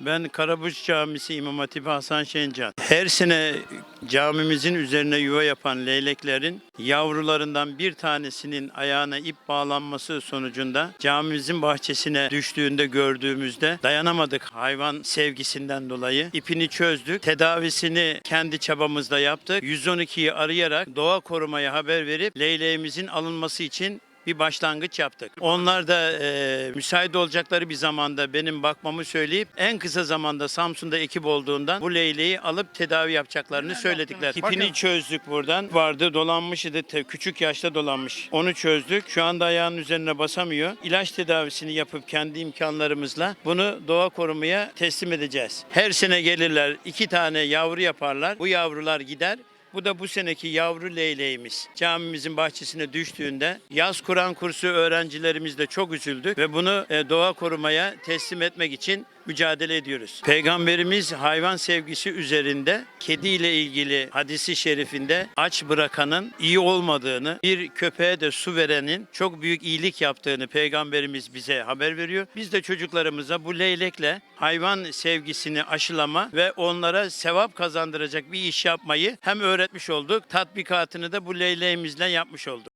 Ben Karabuç Camisi İmam Hatibi Hasan Şencan. Her sene camimizin üzerine yuva yapan leyleklerin yavrularından bir tanesinin ayağına ip bağlanması sonucunda camimizin bahçesine düştüğünde gördüğümüzde dayanamadık hayvan sevgisinden dolayı. ipini çözdük. Tedavisini kendi çabamızla yaptık. 112'yi arayarak doğa korumaya haber verip leyleğimizin alınması için bir başlangıç yaptık. Onlar da e, müsait olacakları bir zamanda benim bakmamı söyleyip en kısa zamanda Samsun'da ekip olduğundan bu leyleği alıp tedavi yapacaklarını söyledikler. İpini çözdük buradan. Vardı dolanmış idi. te- Küçük yaşta dolanmış. Onu çözdük. Şu anda ayağının üzerine basamıyor. İlaç tedavisini yapıp kendi imkanlarımızla bunu doğa korumaya teslim edeceğiz. Her sene gelirler. iki tane yavru yaparlar. Bu yavrular gider. Bu da bu seneki yavru leyleğimiz. Camimizin bahçesine düştüğünde yaz Kur'an kursu öğrencilerimizle çok üzüldük ve bunu e, doğa korumaya teslim etmek için mücadele ediyoruz. Peygamberimiz hayvan sevgisi üzerinde kedi ile ilgili hadisi şerifinde aç bırakanın iyi olmadığını, bir köpeğe de su verenin çok büyük iyilik yaptığını peygamberimiz bize haber veriyor. Biz de çocuklarımıza bu leylekle hayvan sevgisini aşılama ve onlara sevap kazandıracak bir iş yapmayı hem öğretmiş olduk, tatbikatını da bu leyleğimizle yapmış olduk.